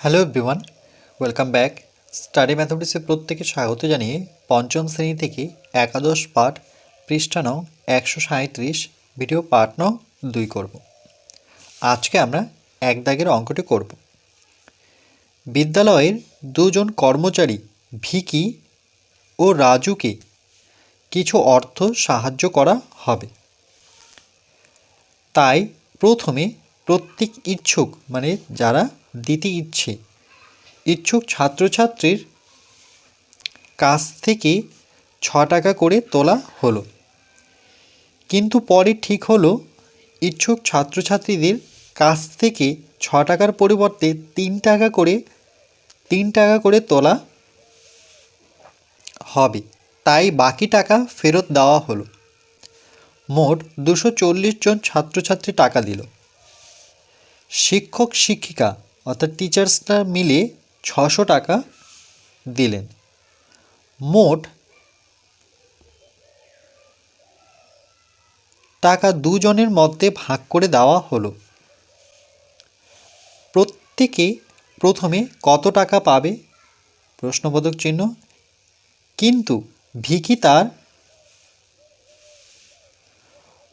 Hello everyone welcome back study ম্যাথমেটিক্সে প্রত্যেকে স্বাগত জানিয়ে পঞ্চম শ্রেণি থেকে একাদশ পাঠ, পৃষ্ঠা নং একশো সাঁত্রিশ ভিডিও পাঠ নং দুই করব। আজকে আমরা এক দাগের অঙ্কটি করব। বিদ্যালয়ের দুজন কর্মচারী ভিকি ও রাজুকে কিছু অর্থ সাহায্য করা হবে। তাই প্রথমে প্রত্যেক ইচ্ছুক মানে যারা দিতে ইচ্ছে। ইচ্ছুক ছাত্রছাত্রীর কাছ থেকে ছ টাকা করে তোলা হলো। কিন্তু পরে ঠিক হলো, ইচ্ছুক ছাত্রছাত্রীদের কাছ থেকে ছ টাকার পরিবর্তে তিন টাকা করে, তিন টাকা করে তোলা হবে। তাই বাকি টাকা ফেরত দেওয়া হলো। মোট দুশো জন ছাত্রছাত্রী টাকা দিল। শিক্ষক, শিক্ষিকা অর্থাৎ টিচার্সরা মিলে ছশো টাকা দিলেন। মোট টাকা দুজনের মধ্যে ভাগ করে দেওয়া হলো। প্রত্যেকে প্রথমে কত টাকা পাবে? প্রশ্নবোধক চিহ্ন। কিন্তু ভিকি তার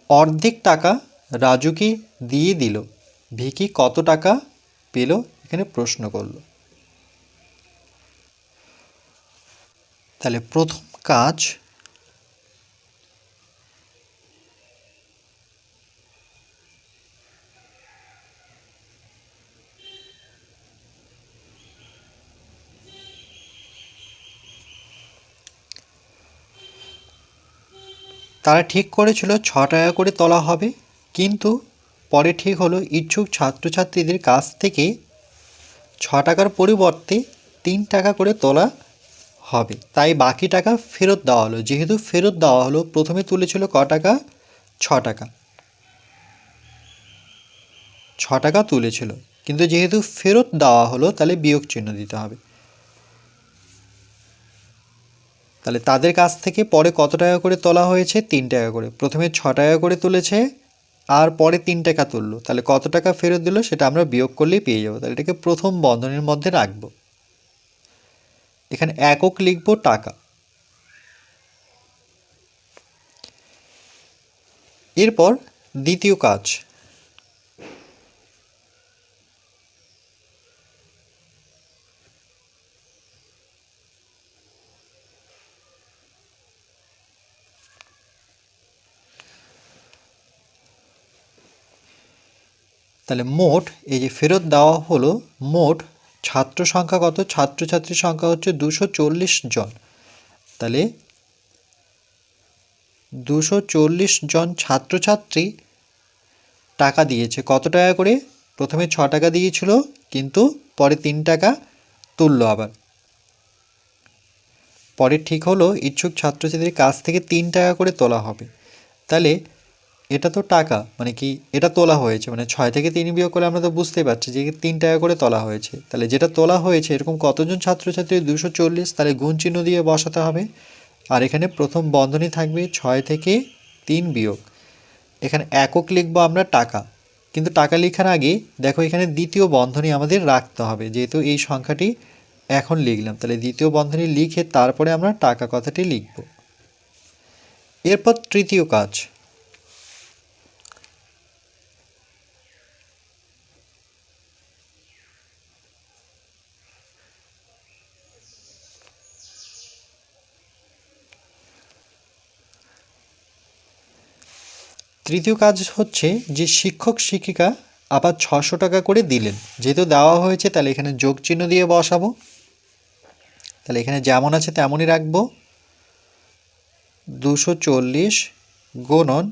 অর্ধেক টাকা রাজুকে দিয়ে দিল। ভিকি কত টাকা পেল, এখানে প্রশ্ন করল। তাহলে প্রথম কাজ তারা ঠিক করেছিল, ছ টাকা করে তোলা হবে, কিন্তু পরে ঠিক হলো, ইচ্ছুক ছাত্রছাত্রীদের কাছ থেকে ছ টাকার পরিবর্তে তিন টাকা করে তোলা হবে। তাই বাকি টাকা ফেরত দেওয়া হলো। যেহেতু ফেরত দেওয়া হলো, প্রথমে তুলেছিল ক টাকা? ছ টাকা। ছ টাকা তুলেছিল। কিন্তু যেহেতু ফেরত দেওয়া হলো, তাহলে বিয়োগ চিহ্ন দিতে হবে। তাহলে তাদের কাছ থেকে পরে কত টাকা করে তোলা হয়েছে? তিন টাকা করে। প্রথমে ছ টাকা করে তুলেছে আর পরে তিন টাকা তুললো। তাহলে কত টাকা ফেরত দিল সেটা আমরা বিয়োগ করলেই পেয়ে যাব। তাহলে এটাকে প্রথম বন্ধনের মধ্যে রাখব। এখানে একক লিখব টাকা। এরপর দ্বিতীয় কাজ। তাহলে মোট এই যে ফেরত দেওয়া হলো, মোট ছাত্র সংখ্যা কত? ছাত্রছাত্রীর সংখ্যা হচ্ছে দুশো জন। তাহলে দুশো জন ছাত্রছাত্রী টাকা দিয়েছে। কত টাকা করে? প্রথমে ছ টাকা দিয়েছিল, কিন্তু পরে তিন টাকা তুললো আবার। পরে ঠিক হলো, ইচ্ছুক ছাত্রছাত্রীর কাছ থেকে তিন টাকা করে তোলা হবে। তাহলে এটা তো টাকা মানে কি এটা তোলা হয়েছে মানে ছয় থেকে তিন বিয়োগ করে আমরা তো বুঝতেই পারছি যে তিন টাকা করে তোলা হয়েছে। তাহলে যেটা তোলা হয়েছে, এরকম কতজন ছাত্রছাত্রী দুশো চল্লিশ, তাহলে গুণ চিহ্ন দিয়ে বসাতে হবে। আর এখানে প্রথম বন্ধনী থাকবে ছয় থেকে তিন বিয়োগ। এখানে একক লিখব আমরা টাকা। কিন্তু টাকা লেখার আগে দেখো এখানে দ্বিতীয় বন্ধনী আমাদের রাখতে হবে, যেহেতু এই সংখ্যাটি এখন লিখলাম। তাহলে দ্বিতীয় বন্ধনী লিখে তারপরে আমরা টাকা কথাটি লিখব। এরপর তৃতীয় কাজ। তৃতীয় কাজ হচ্ছে যে শিক্ষক শিক্ষিকা আবার ছশো টাকা করে দিলেন। যেহেতু দেওয়া হয়েছে, তাহলে এখানে যোগ চিহ্ন দিয়ে বসাবো। তাহলে এখানে যেমন আছে তেমনই রাখব। দুশো চল্লিশ গুণন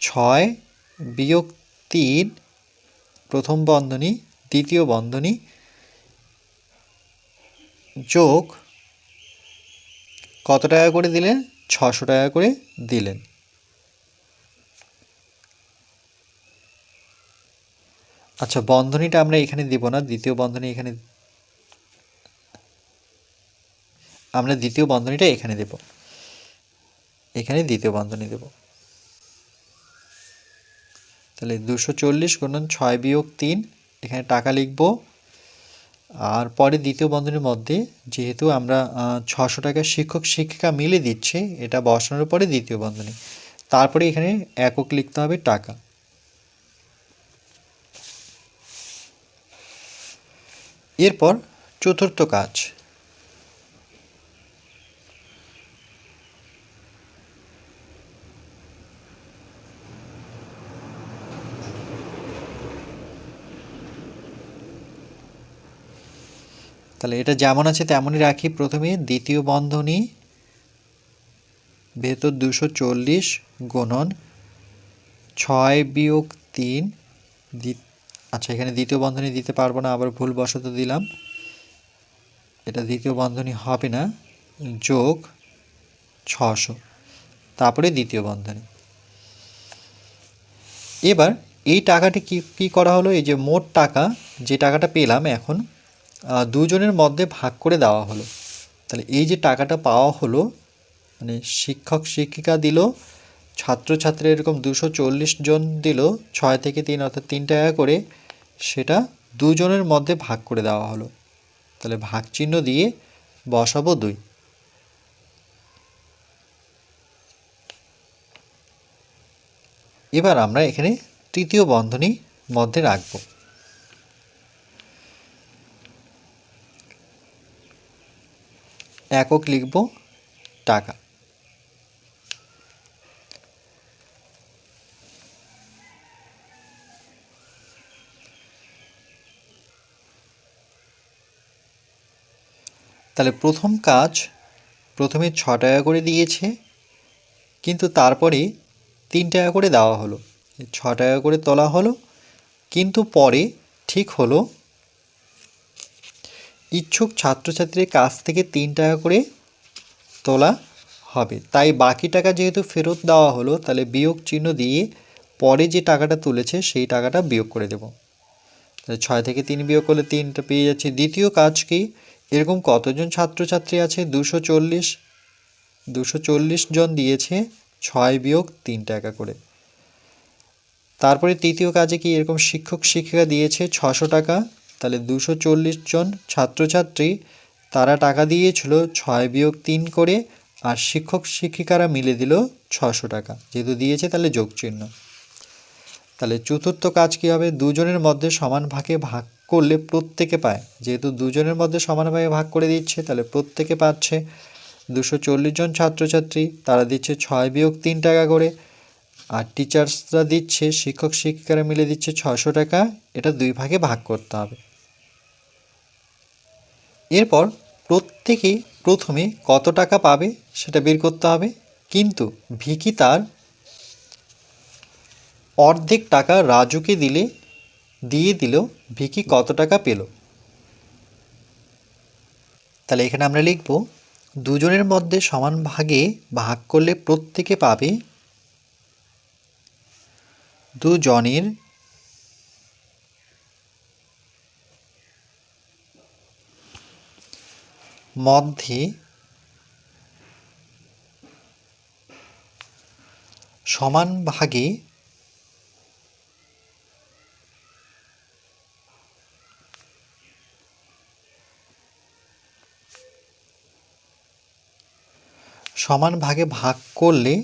ছয় বিয়োগ তিন, প্রথম বন্ধনী, দ্বিতীয় বন্ধনী, যোগ কত টাকা করে দিলেন? ছশো টাকা করে দিলেন। আচ্ছা বন্ধনীটা আমরা এখানে দিব না, দ্বিতীয় বন্ধনী এখানে আমরা দ্বিতীয় বন্ধনীটা এখানে দেব। এখানে দ্বিতীয় বন্ধনী দেব। তাহলে দুশো চল্লিশ গুণন ছয় বিয়োগ তিন, এখানে টাকা লিখব। আর পরে দ্বিতীয় বন্ধনীর মধ্যে যেহেতু আমরা ছশো টাকা শিক্ষক শিক্ষিকা মিলে দিচ্ছে, এটা বসানোর পরে দ্বিতীয় বন্ধনী। তারপরে এখানে একক লিখতে হবে টাকা। এরপর চতুর্থ কাজ। তাহলে এটা যেমন আছে তেমনই রাখি প্রথমে। দ্বিতীয় বন্ধনী, ভেতর দুশো চল্লিশ, গুণন ছয় বিয়োগ তিন আচ্ছা এখানে দ্বিতীয় বন্ধনী দিতে পারব না, আবার ভুলবশত দিলাম। এটা দ্বিতীয় বন্ধনী হবে না, যোগ ছশো। তারপরে দ্বিতীয় বন্ধনী। এবার এই টাকাটি কি, কী করা হলো? এই যে মোট টাকা, যে টাকাটা পেলাম এখন দুজনের মধ্যে ভাগ করে দেওয়া হলো। তাহলে এই যে টাকাটা পাওয়া হলো মানে শিক্ষক শিক্ষিকা দিল, ছাত্রছাত্রী এরকম দুশো জন দিল, ছয় থেকে তিন, অর্থাৎ তিন টাকা করে সেটা দুজনের মধ্যে ভাগ করে দেওয়া হলো। তাহলে ভাগ চিহ্ন দিয়ে বসাবো দুই। এবার আমরা এখানে তৃতীয় বন্ধনী মধ্যে রাখব। একক লিখব টাকা। তাহলে প্রথম কাজ প্রথমে ছ টাকা করে দিয়েছে, কিন্তু তারপরে তিন টাকা করে দেওয়া হলো। ছ টাকা করে তোলা হলো, কিন্তু পরে ঠিক হলো, ইচ্ছুক ছাত্রছাত্রীর কাছ থেকে তিন টাকা করে তোলা হবে। তাই বাকি টাকা যেহেতু ফেরত দেওয়া হলো, তাহলে বিয়োগ চিহ্ন দিয়ে পরে যে টাকাটা তুলেছে, সেই টাকাটা বিয়োগ করে দেব। তাহলে ছয় থেকে তিন বিয়োগ করলে তিনটা পেয়ে যাচ্ছে। দ্বিতীয় কাজ কি? এরকম কতজন ছাত্রছাত্রী আছে? দুশো চল্লিশ। দুশো চল্লিশ জন দিয়েছে, ছয় বিয়োগ তিন টাকা করে। তারপরে তৃতীয় কাজে কি এরকম শিক্ষক শিক্ষিকা দিয়েছে ছশো টাকা? তাহলে দুশো চল্লিশ জন ছাত্রছাত্রী, তারা টাকা দিয়েছিল ছয় বিয়োগ তিন করে, আর শিক্ষক শিক্ষিকারা মিলে দিল ছশো টাকা। যেহেতু দিয়েছে, তাহলে যোগ চিহ্ন তাহলে চতুর্থ কাজ কী হবে? দুজনের মধ্যে সমান ভাগে ভাগ করলে প্রত্যেকে পায়। যেহেতু দুজনের মধ্যে সমান ভাগে করে দিচ্ছে, তাহলে প্রত্যেকে পাচ্ছে। দুশো চল্লিশ জন ছাত্রছাত্রী, তারা দিচ্ছে ছয় বিয়োগ তিন টাকা করে। আর টিচার্সরা দিচ্ছে, শিক্ষক শিক্ষিকারা মিলে দিচ্ছে ছশো টাকা, এটা দুই ভাগে ভাগ করতে হবে। এরপর প্রত্যেকে প্রথমে কত টাকা পাবে সেটা বের করতে হবে। কিন্তু ভিকি তার অর্ধেক টাকা রাজুকে দিলে দিয়ে দিল, ভিকি কত টাকা পেল? তাহলে এখানে আমরা লিখব, দুজনের মধ্যে সমান ভাগে ভাগ করলে প্রত্যেকে পাবে দুজনের মধ্যে সমান ভাগে সমান ভাগে ভাগ করলে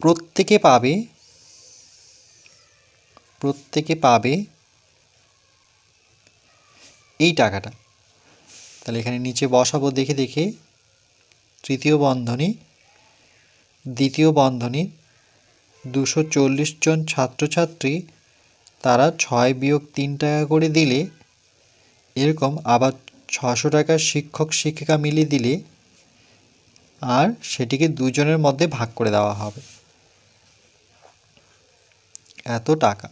প্রত্যেকে পাবে প্রত্যেকে পাবে এই টাকাটা। তাহলে এখানে নিচে বসাবো দেখে দেখে। তৃতীয় বন্ধনী, দ্বিতীয় বন্ধনী, দুশো চল্লিশ জন ছাত্রছাত্রী, তারা ছয় বিয়োগ তিন টাকা করে দিলে এরকম আবার ছশো টাকা শিক্ষক শিক্ষিকা মিলিয়ে দিলে আর সেটিকে দুজনের মধ্যে ভাগ করে দেওয়া হবে। এত টাকা।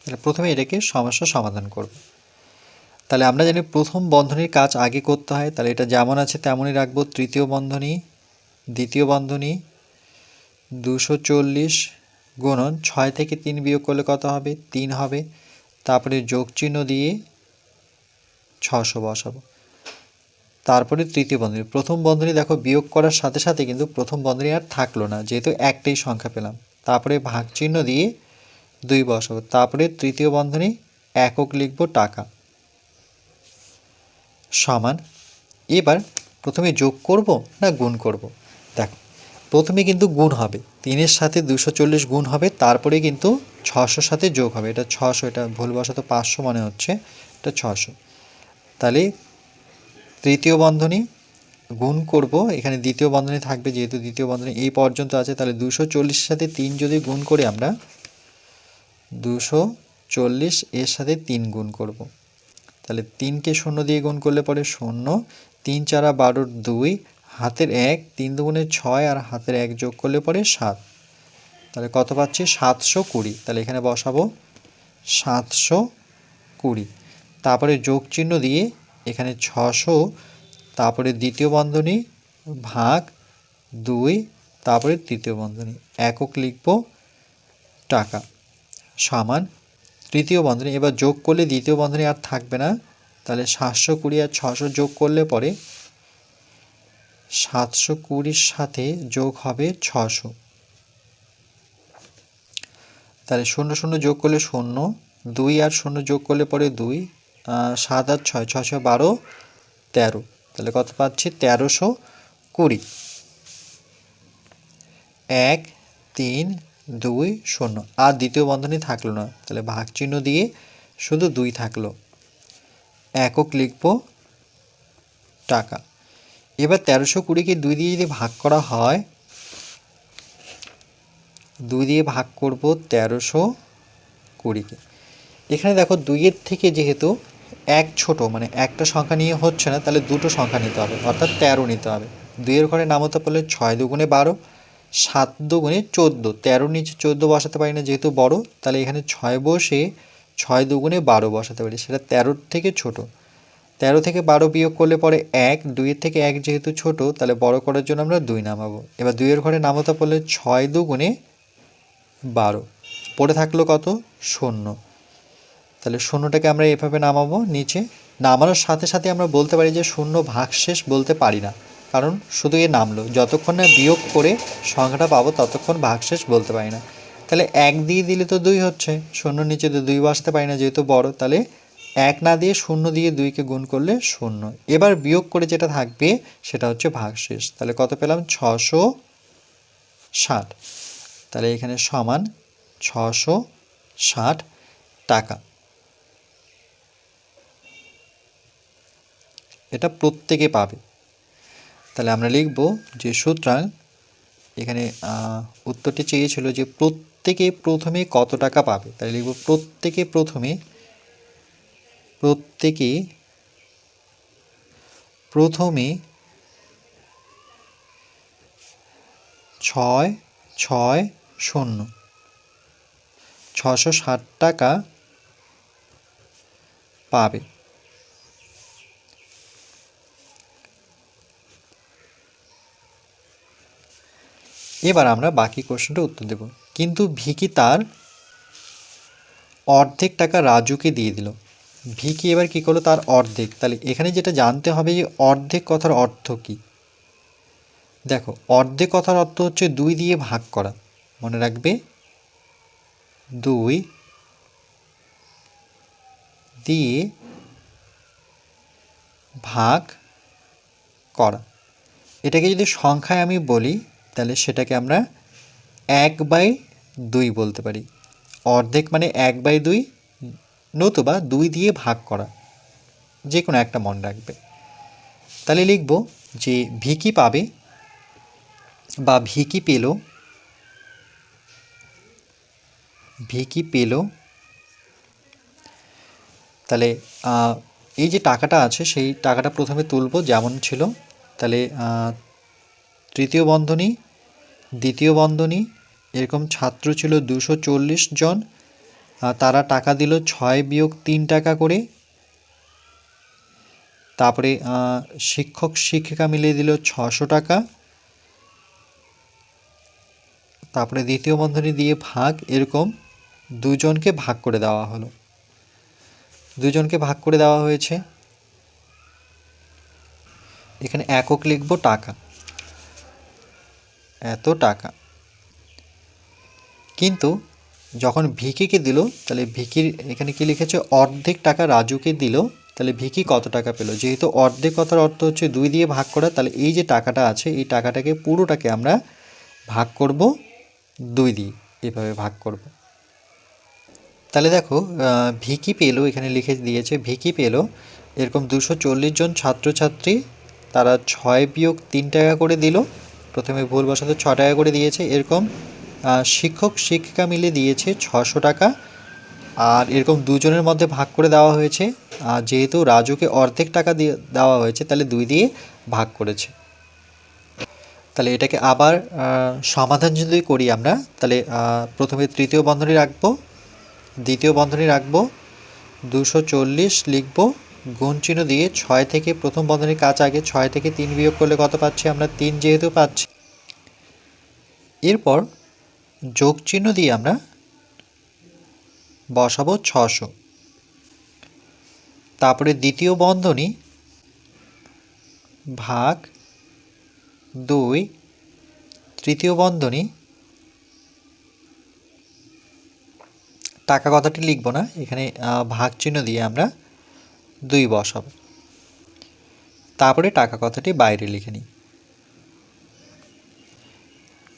তাহলে প্রথমে এটাকে সমস্যা সমাধান করব। তাহলে আমরা জানি প্রথম বন্ধনীর কাজ আগে করতে হয়। তাহলে এটা যেমন আছে তেমনই রাখব। তৃতীয় বন্ধনী, দ্বিতীয় বন্ধনী, দুশো চল্লিশ গুণন ছয় থেকে তিন বিয়োগ করলে কত হবে? তিন হবে। তারপরে যোগ চিহ্ন দিয়ে ছশো বসাবো। তারপরে তৃতীয় বন্ধনী। প্রথম বন্ধনী দেখো বিয়োগ করার সাথে সাথে কিন্তু প্রথম বন্ধনী আর থাকল না, যেহেতু একটাই সংখ্যা পেলাম। তারপরে ভাগ চিহ্ন দিয়ে দুই বসাবো। তারপরে তৃতীয় বন্ধনী একক লিখব টাকা। সমান। এবার প্রথমে যোগ করব না গুণ করব? দেখো, প্রথমে কিন্তু গুণ হবে। তিনের সাথে দুশো চল্লিশ গুণ হবে, তারপরে কিন্তু ছশোর সাথে যোগ হবে। এটা ছশো এটা ভুলবশত পাঁচশো মনে হচ্ছে, এটা ছশো তাহলে তৃতীয় বন্ধনী গুণ করব। এখানে দ্বিতীয় বন্ধনী থাকবে, যেহেতু দ্বিতীয় বন্ধনী এই পর্যন্ত আছে, তাহলে দুশো চল্লিশের সাথে তিন যদি গুণ করি আমরা, দুশো চল্লিশ এর সাথে তিন গুণ করব। তাহলে তিনকে শূন্য দিয়ে গুণ করলে পরে শূন্য, তিন চারা বারোর দুই, হাতের এক, তিন দুগুণে ছয় আর হাতের এক যোগ করলে পরে সাত। তাহলে কত পাচ্ছি? সাতশো কুড়ি। তাহলে এখানে বসাবো, সাতশো কুড়ি। তারপরে যোগ চিহ্ন দিয়ে এখানে ছশো, তারপরে দ্বিতীয় বন্ধনী, ভাগ দুই, তারপরে তৃতীয় বন্ধনী। একক লিখব টাকা সমান তৃতীয় বন্ধনী। এবার যোগ করলে দ্বিতীয় বন্ধনী আর থাকবে না। তাহলে সাতশো কুড়ি আর ছশো যোগ করলে পরে সাতশো কুড়ির সাথে যোগ হবে ছশো। তাহলে শূন্য শূন্য যোগ করলে শূন্য, দুই আর শূন্য যোগ করলে পরে দুই সাত আর ছয় ছশো বারো, তেরো। তাহলে কত পাচ্ছি? তেরোশো কুড়ি। এক, তিন, দুই, শূন্য। আর দ্বিতীয় বন্ধনী থাকল না। তাহলে ভাগ চিহ্ন দিয়ে শুধু দুই থাকল। একক লিখব টাকা। এবার তেরোশো কুড়িকে দুই দিয়ে যদি ভাগ করা হয়, দুই দিয়ে ভাগ করব তেরোশো কুড়িকে। এখানে দেখো দুইয়ের থেকে যেহেতু এক ছোট মানে একটা সংখ্যা নিয়ে হচ্ছে না, তাহলে দুটো সংখ্যা নিতে হবে, অর্থাৎ তেরো নিতে হবে। দুইয়ের ঘরে নামতে পারলে ছয় দুগুণে বারো, সাত দুগুণে চোদ্দ। তেরো নিচে চোদ্দ বসাতে পারি না, যেহেতু বড়, তাহলে এখানে ছয় বসে ছয় দুগুণে বারো বসাতে পারি, সেটা তেরোর থেকে ছোট। তেরো থেকে বারো বিয়োগ করলে পরে এক, দুইয়ের থেকে এক যেহেতু ছোট, তাহলে বড় করার জন্য আমরা দুই নামাবো। এবার দুইয়ের ঘরে নামাতে পারলে ছয় দুগুণে বারো। পড়ে থাকল কত? শূন্য। তাহলে শূন্যটাকে আমরা এভাবে নামাবো নিচে। নামানোর সাথে সাথে আমরা বলতে পারি যে শূন্য ভাগশেষ বলতে পারি না। কারণ শুধু এ নামলো। যতক্ষণ না বিয়োগ করে সংখ্যাটা পাবো, ততক্ষণ ভাগশেষ বলতে পারি না। তাহলে এক দিয়ে দিলে তো দুই হচ্ছে। শূন্য নিচে তো দুই বসতে পারি না যেহেতু বড়। তাহলে এক না দিয়ে শূন্য দিয়ে দুইকে গুণ করলে শূন্য। এবার বিয়োগ করে যেটা থাকবে, সেটা হচ্ছে ভাগশেষ তাহলে কত পেলাম? ছশো ষাট। তাহলে এখানে সমান ছশো ষাট টাকা। এটা প্রত্যেকে পাবে। তাহলে আমরা লিখব যে সুতরাং এখানে উত্তরটি চেয়েছিল যে প্রত্যেকে প্রথমে কত টাকা পাবে? তাহলে লিখব প্রত্যেকে প্রথমে প্রত্যেকে প্রথমে ছয় ছয় শূন্য। ছশো ষাট টাকা পাবে। এবার আমরা বাকি কোশ্চেনটা উত্তর দেব। কিন্তু ভিকি তার অর্ধেক টাকা রাজুকে দিয়ে দিল। ভিকি এবার কি করল? তার অর্ধেক। তাহলে এখানে যেটা জানতে হবে যে অর্ধেক কথার অর্থ কি? দেখো, অর্ধেক কথার অর্থ হচ্ছে দুই দিয়ে ভাগ করা। মনে রাখবে? দুই দিয়ে ভাগ করা। এটাকে যদি সংখ্যায় আমি বলি তাহলে সেটাকে আমরা এক বাই দুই বলতে পারি। অর্ধেক মানে এক বাই দুই নতুবা দুই দিয়ে ভাগ করা। যে কোনো একটা মনে রাখবে। তাহলে লিখব যে ভিকি পাবে বা ভিকি পেল ভিকি পেল, তাহলে এই যে টাকাটা আছে, সেই টাকাটা প্রথমে তুলব যেমন ছিল। তাহলে তৃতীয় বন্ধনী, দ্বিতীয় বন্ধনী, এরকম ছাত্র ছিল দুশো জন তারা টাকা দিল ছয় বিয়োগ তিন টাকা করে। তারপরে শিক্ষক শিক্ষিকা মিলিয়ে দিল ছশো টাকা। তারপরে দ্বিতীয় বন্ধনী দিয়ে ভাগ, এরকম দুজনকে ভাগ করে দেওয়া হলো। দুজনকে ভাগ করে দেওয়া হয়েছে। এখানে একক লিখব টাকা। এত টাকা। কিন্তু যখন ভিকিকে দিল, তাহলে ভিকির এখানে কি লিখেছে? অর্ধেক টাকা রাজুকে দিল, তাহলে ভিকি কত টাকা পেল? যেহেতু অর্ধেক কথার অর্থ হচ্ছে দুই দিয়ে ভাগ করা, তাহলে এই যে টাকাটা আছে, এই টাকাটাকে পুরোটাকে আমরা ভাগ করব দুই দিয়ে, এভাবে ভাগ করব। তাহলে দেখো ভিকি পেল, এখানে লিখে দিয়েছে, ভিকি পেল, এরকম দুশো জন ছাত্রছাত্রী, তারা ছয় বিয়োগ তিন টাকা করে দিল প্রথমে ভুলবশত ছ টাকা করে দিয়েছে, এরকম শিক্ষক শিক্ষিকা মিলে দিয়েছে ছশো টাকা। আর এরকম দুজনের মধ্যে ভাগ করে দেওয়া হয়েছে। যেহেতু রাজুকে অর্ধেক টাকা দিয়ে দেওয়া হয়েছে, তাহলে দুই দিয়ে ভাগ করেছে। তাহলে এটাকে আবার সমাধান যদি করি আমরা, তাহলে প্রথমে তৃতীয় বন্ধনী রাখব, দ্বিতীয় বন্ধনী রাখব, দুশো চল্লিশ লিখব গুণ চিহ্ন দিয়ে ছয় থেকে প্রথম বন্ধনীর কাজ আগে ছয় থেকে তিন বিয়োগ করলে কত পাচ্ছি? আমরা তিন যেহেতু পাচ্ছি। এরপর যোগ চিহ্ন দিয়ে আমরা বসাবো ছশো। তারপরে দ্বিতীয় বন্ধনী ভাগ দুই, তৃতীয় বন্ধনী, টাকা কথাটি লিখব না, এখানে ভাগ চিহ্ন দিয়ে আমরা দুই বসাবো তারপরে টাকা কথাটি বাইরে লিখে নিই।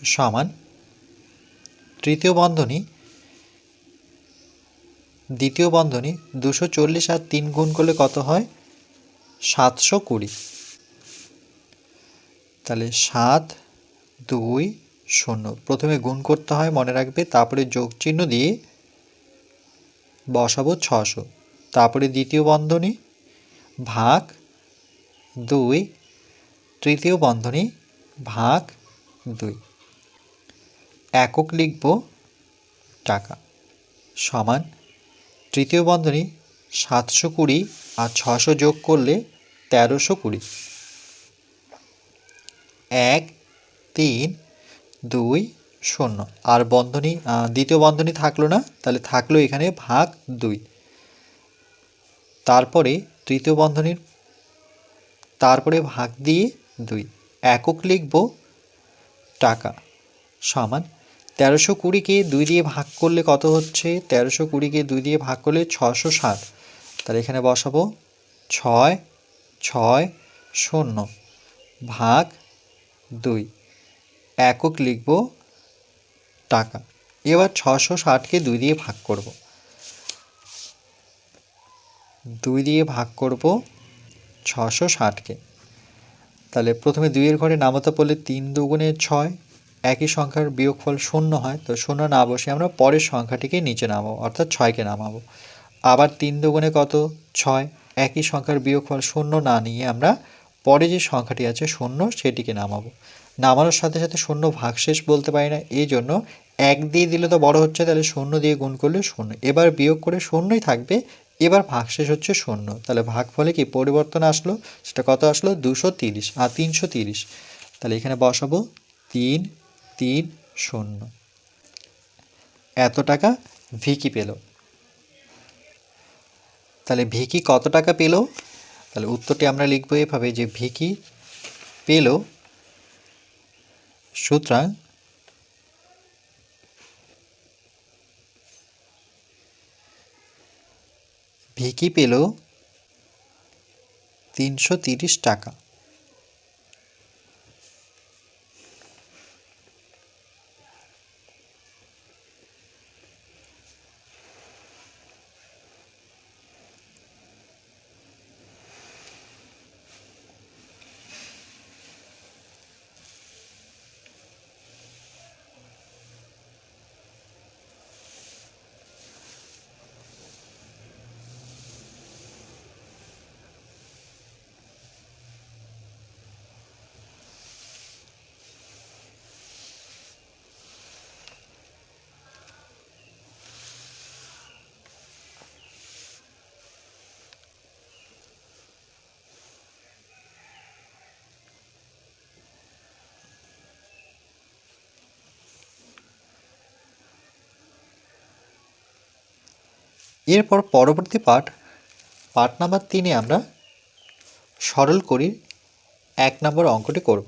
সমান তৃতীয় বন্ধনী, দ্বিতীয় বন্ধনী দুশো চল্লিশ আর তিন গুণ করলে কত হয়? সাতশো কুড়ি। তাহলে সাত দুই শূন্য। প্রথমে গুণ করতে হয় মনে রাখবে, তারপরে যোগ চিহ্ন দিয়ে বসাবো ছশো। তারপরে দ্বিতীয় বন্ধনী, ভাগ দুই, তৃতীয় বন্ধনী, ভাগ দুই। একক লিখব টাকা সমান তৃতীয় বন্ধনী সাতশো কুড়ি আর ছশো যোগ করলে তেরোশো কুড়ি। এক, তিন, দুই, শূন্য। আর বন্ধনী দ্বিতীয় বন্ধনী থাকল না, তাহলে থাকল এখানে ভাগ দুই। তারপরে তৃতীয় বন্ধনীর, তারপরে ভাগ দিয়ে দুই, একক লিখব টাকা সমান তেরোশো কুড়িকে দুই দিয়ে ভাগ করলে কত হচ্ছে? তেরোশো কুড়িকে দুই দিয়ে ভাগ করলে ছশো ষাট। তাহলে এখানে বসাবো ছয় ছয়, শূন্য ভাগ দুই, একক লিখব টাকা। এবার ছশো ষাটকে দুই দিয়ে ভাগ করব। দুই দিয়ে ভাগ করব ছশো ষাটকে। তাহলে প্রথমে দুইয়ের ঘরে নামতা পড়লে তিন দুগুণে ছয়, একই সংখ্যার বিয়োগফল শূন্য হয়, তো শূন্য না বসে আমরা পরের সংখ্যাটিকে নিচে নামাবো, অর্থাৎ ছয়কে নামাবো। আবার তিন দুগুণে কত? ছয়, একই সংখ্যার বিয়োগফল শূন্য না নিয়ে আমরা পরে যে সংখ্যাটি আছে শূন্য সেটিকে নামাবো। নামানোর সাথে সাথে শূন্য ভাগশেষ বলতে পারি না, এই জন্য এক দিয়ে দিলে তো বড় হচ্ছে, তাহলে শূন্য দিয়ে গুণ করলে শূন্য। এবার বিয়োগ করে শূন্যই থাকবে এবার ভাগশেষ হচ্ছে শূন্য। তাহলে ভাগ ফলে কি পরিবর্তন আসলো? সেটা কত আসলো? দুশো তিরিশ আর তিনশো তিরিশ। তাহলে এখানে বসাবো তিন তিন, শূন্য। এত টাকা ভিকি পেল। তাহলে ভিকি কত টাকা পেল? তাহলে উত্তরটি আমরা লিখব এভাবে যে ভিকি পেল। সুতরাং ভিকি পেল তিনশো তিরিশ টাকা। এরপর পরবর্তী পাঠ পাঠ নাম্বার তিনে আমরা সরল করির এক নম্বর অঙ্কটি করব।